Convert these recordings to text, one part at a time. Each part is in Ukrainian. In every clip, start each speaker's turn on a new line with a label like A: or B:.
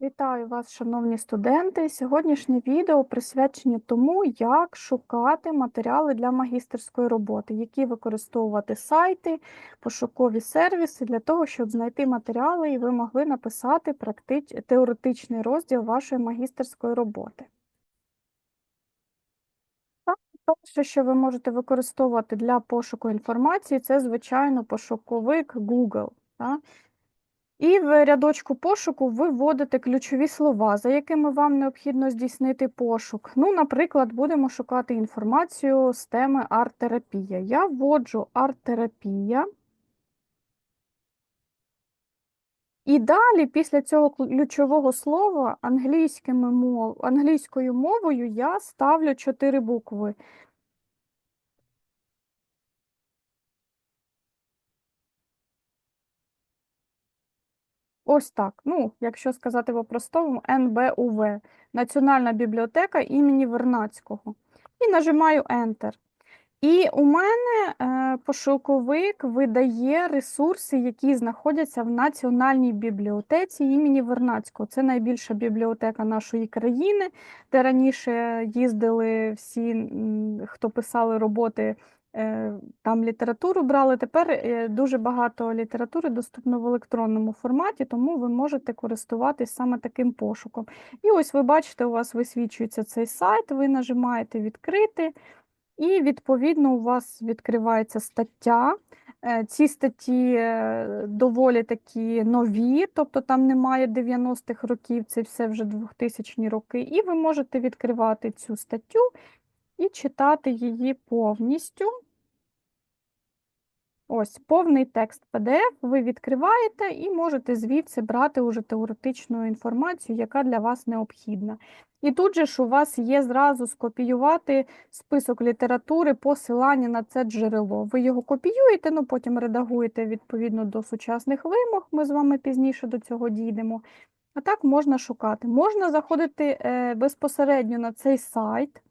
A: Вітаю вас, шановні студенти! Сьогоднішнє відео присвячені тому, як шукати матеріали для магістерської роботи, які використовувати сайти, пошукові сервіси для того, щоб знайти матеріали, і ви могли написати практич... теоретичний розділ вашої магістерської роботи. Перше, що ви можете використовувати для пошуку інформації, це, звичайно, пошуковик Google. Так? І в рядочку пошуку ви вводите ключові слова, за якими вам необхідно здійснити пошук. Ну, наприклад, будемо шукати інформацію з теми арт-терапія. Я вводжу арт-терапія. І далі, після цього ключового слова, англійськими мов... англійською мовою я ставлю чотири букви. Ось так. Ну, якщо сказати по-простому, НБУВ Національна бібліотека імені Вернацького. І нажимаю Enter. І у мене е, пошуковик видає ресурси, які знаходяться в Національній бібліотеці імені Вернацького. Це найбільша бібліотека нашої країни, де раніше їздили всі, хто писали роботи там літературу брали. Тепер е, дуже багато літератури доступно в електронному форматі, тому ви можете користуватись саме таким пошуком. І ось ви бачите, у вас висвічується цей сайт, ви нажимаєте відкрити, і, відповідно, у вас відкривається стаття. Е, ці статті доволі такі нові, тобто там немає 90-х років, це все вже 2000-ні роки. І ви можете відкривати цю статтю і читати її повністю. Ось повний текст PDF ви відкриваєте і можете звідси брати уже теоретичну інформацію, яка для вас необхідна. І тут же ж у вас є зразу скопіювати список літератури, посилання на це джерело. Ви його копіюєте, ну потім редагуєте відповідно до сучасних вимог, ми з вами пізніше до цього дійдемо. А так можна шукати. Можна заходити е, безпосередньо на цей сайт.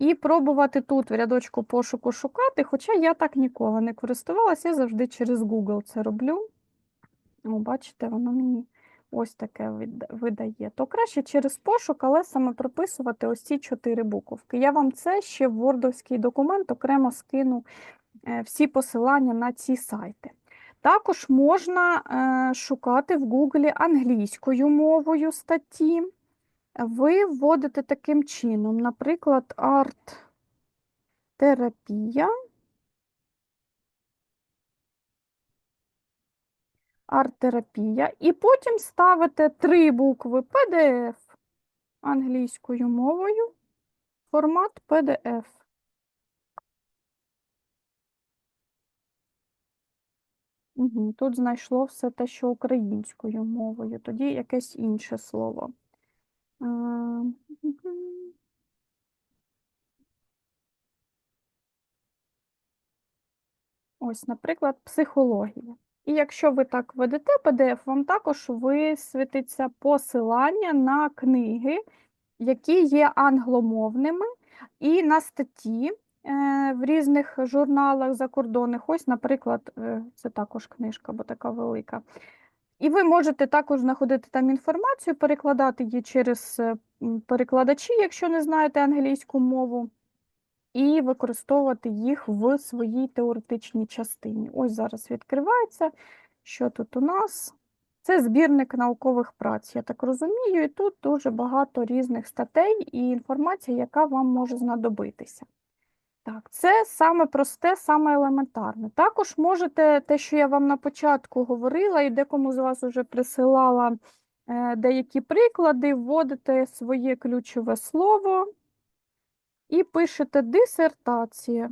A: І пробувати тут в рядочку пошуку шукати, хоча я так ніколи не користувалася, я завжди через Google це роблю. О, Бачите, воно мені ось таке видає. То краще через пошук, але саме прописувати ось ці чотири буковки. Я вам це ще в Wordовський документ окремо скину е, всі посилання на ці сайти. Також можна е, шукати в Google англійською мовою статті ви вводите таким чином, наприклад, арт-терапія. Арт-терапія. І потім ставите три букви PDF англійською мовою, формат PDF. Угу, Тут знайшло все те, що українською мовою, тоді якесь інше слово. Ось, наприклад, психологія. І якщо ви так ведете PDF, вам також висвітиться посилання на книги, які є англомовними, і на статті е, в різних журналах закордонних. Ось, наприклад, е, це також книжка, бо така велика. І ви можете також знаходити там інформацію, перекладати її через е, перекладачі, якщо не знаєте англійську мову, і використовувати їх в своїй теоретичній частині. Ось зараз відкривається, що тут у нас. Це збірник наукових праць, я так розумію, і тут дуже багато різних статей і інформація, яка вам може знадобитися. Так, це саме просте, саме елементарне. Також можете те, що я вам на початку говорила, і декому з вас вже присилала е, деякі приклади, вводите своє ключове слово і пишете дисертація.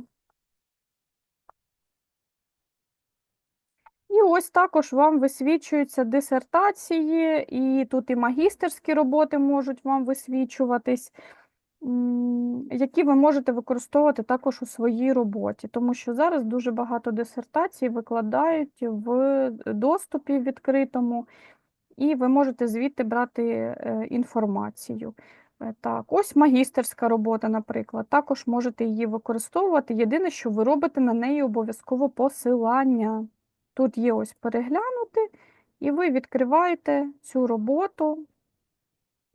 A: І ось також вам висвічуються дисертації, і тут і магістерські роботи можуть вам висвічуватись які ви можете використовувати також у своїй роботі, тому що зараз дуже багато дисертацій викладають в доступі відкритому, і ви можете звідти брати е, інформацію. Е, так, ось магістерська робота, наприклад, також можете її використовувати. Єдине, що ви робите на неї обов'язково посилання. Тут є ось переглянути, і ви відкриваєте цю роботу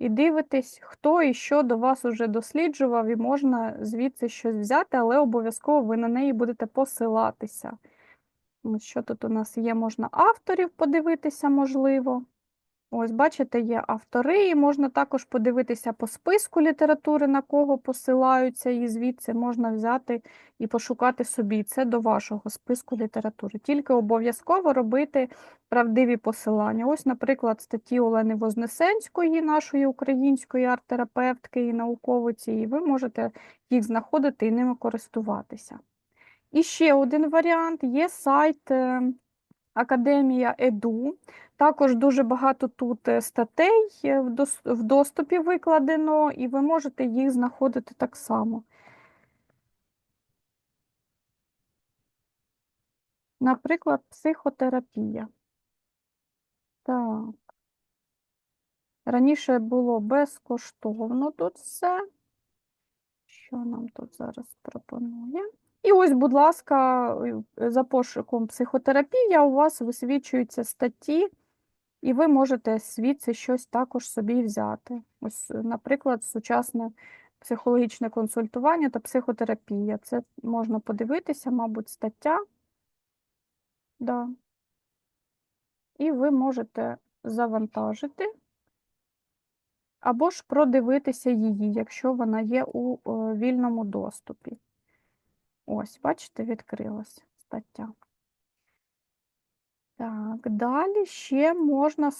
A: і дивитесь, хто і що до вас уже досліджував, і можна звідси щось взяти, але обов'язково ви на неї будете посилатися. Що тут у нас є? Можна авторів подивитися, можливо. Ось, бачите, є автори, і можна також подивитися по списку літератури, на кого посилаються, і звідси можна взяти і пошукати собі. Це до вашого списку літератури. Тільки обов'язково робити правдиві посилання. Ось, наприклад, статті Олени Вознесенської, нашої української арт-терапевтки і науковиці, і ви можете їх знаходити і ними користуватися. І ще один варіант є сайт е, Академія Еду. Також дуже багато тут е, статей в доступі викладено, і ви можете їх знаходити так само. Наприклад, психотерапія. Так. Раніше було безкоштовно тут все. Що нам тут зараз пропонує? І ось, будь ласка, е, за пошуком психотерапія у вас висвічуються статті, і ви можете звідси щось також собі взяти. Ось, е, наприклад, сучасне психологічне консультування та психотерапія. Це можна подивитися, мабуть, стаття. Да. І ви можете завантажити або ж продивитися її, якщо вона є у е, вільному доступі. Ось, бачите, відкрилась стаття. Так, далі ще можна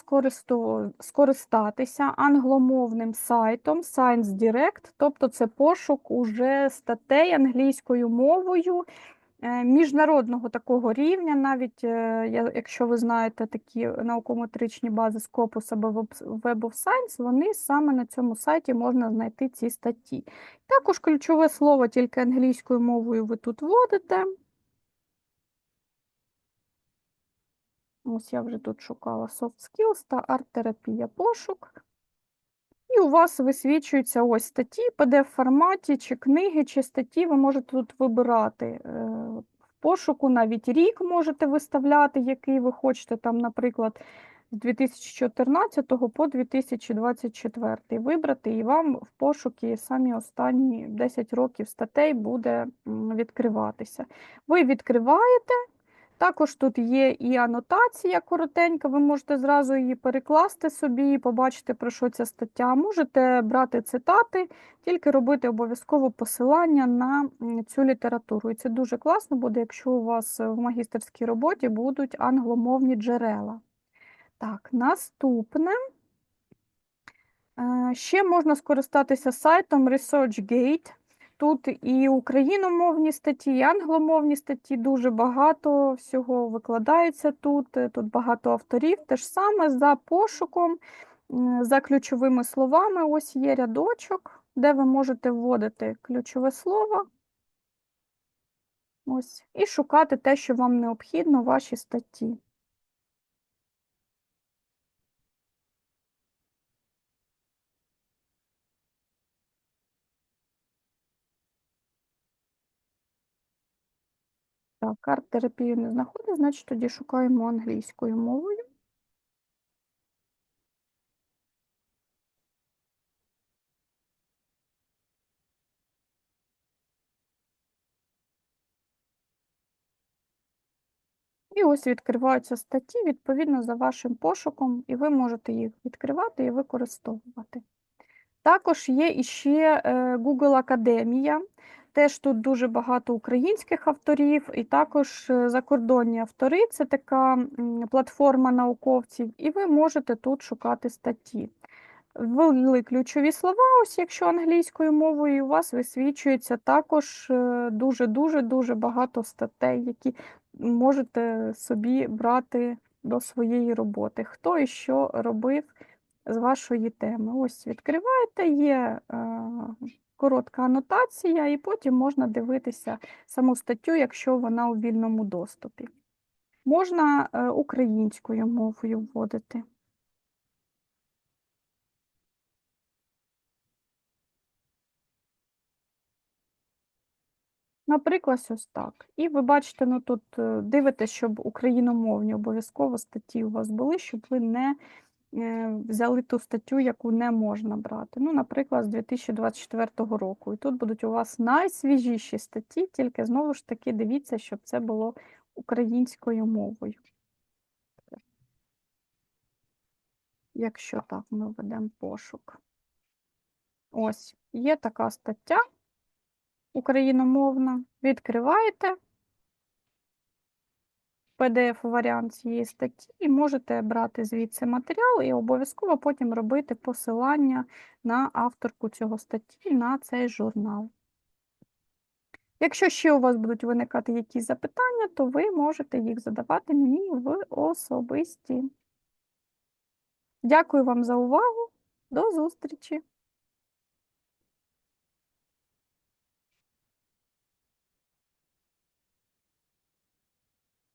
A: скористатися англомовним сайтом Science Direct, тобто це пошук уже статей англійською мовою міжнародного такого рівня, навіть е, якщо ви знаєте такі наукометричні бази Scopus або Web of Science, вони саме на цьому сайті можна знайти ці статті. Також ключове слово тільки англійською мовою ви тут вводите. Ось я вже тут шукала soft skills та арт-терапія пошук. І у вас висвічуються ось статті, pdf форматі, чи книги, чи статті. Ви можете тут вибирати е, в пошуку, навіть рік можете виставляти, який ви хочете, там, наприклад, з 2014 по 2024 вибрати, і вам в пошукі самі останні 10 років статей буде відкриватися. Ви відкриваєте. Також тут є і анотація коротенька, ви можете зразу її перекласти собі і побачити, про що ця стаття. Можете брати цитати, тільки робити обов'язково посилання на цю літературу. І це дуже класно буде, якщо у вас в магістерській роботі будуть англомовні джерела. Так, наступне. Е, Ще можна скористатися сайтом ResearchGate. Тут і україномовні статті, і англомовні статті, дуже багато всього викладається тут. е, Тут багато авторів. Те ж саме за пошуком, за ключовими словами. Ось є рядочок, де ви можете вводити ключове слово. Ось, і шукати те, що вам необхідно, в вашій статті. Так, арт-терапію не знаходить, значить тоді шукаємо англійською мовою. І ось відкриваються статті відповідно за вашим пошуком, і ви можете їх відкривати і використовувати. Також є іще е, Google Академія. Теж тут дуже багато українських авторів, і також е, закордонні автори. Це така платформа науковців, і ви можете тут шукати статті. Ввели ключові слова, ось якщо англійською мовою, і у вас висвічується також дуже-дуже дуже багато статей, які можете собі брати до своєї роботи. Хто і що робив з вашої теми. Ось відкриваєте, є е, коротка анотація, і потім можна дивитися саму статтю, якщо вона у вільному доступі. Можна е, українською мовою вводити. Наприклад, ось так. І ви бачите, ну тут е, дивитесь, щоб україномовні обов'язково статті у вас були, щоб ви не взяли ту статтю, яку не можна брати. Ну, наприклад, з 2024 року. І тут будуть у вас найсвіжіші статті, тільки знову ж таки дивіться, щоб це було українською мовою. Якщо так, ми ведемо пошук. Ось, є така стаття україномовна. Відкриваєте PDF-варіант цієї статті і можете брати звідси матеріал і обов'язково потім робити посилання на авторку цього статті на цей журнал. Якщо ще у вас будуть виникати якісь запитання, то ви можете їх задавати мені в особисті. Дякую вам за увагу. До зустрічі!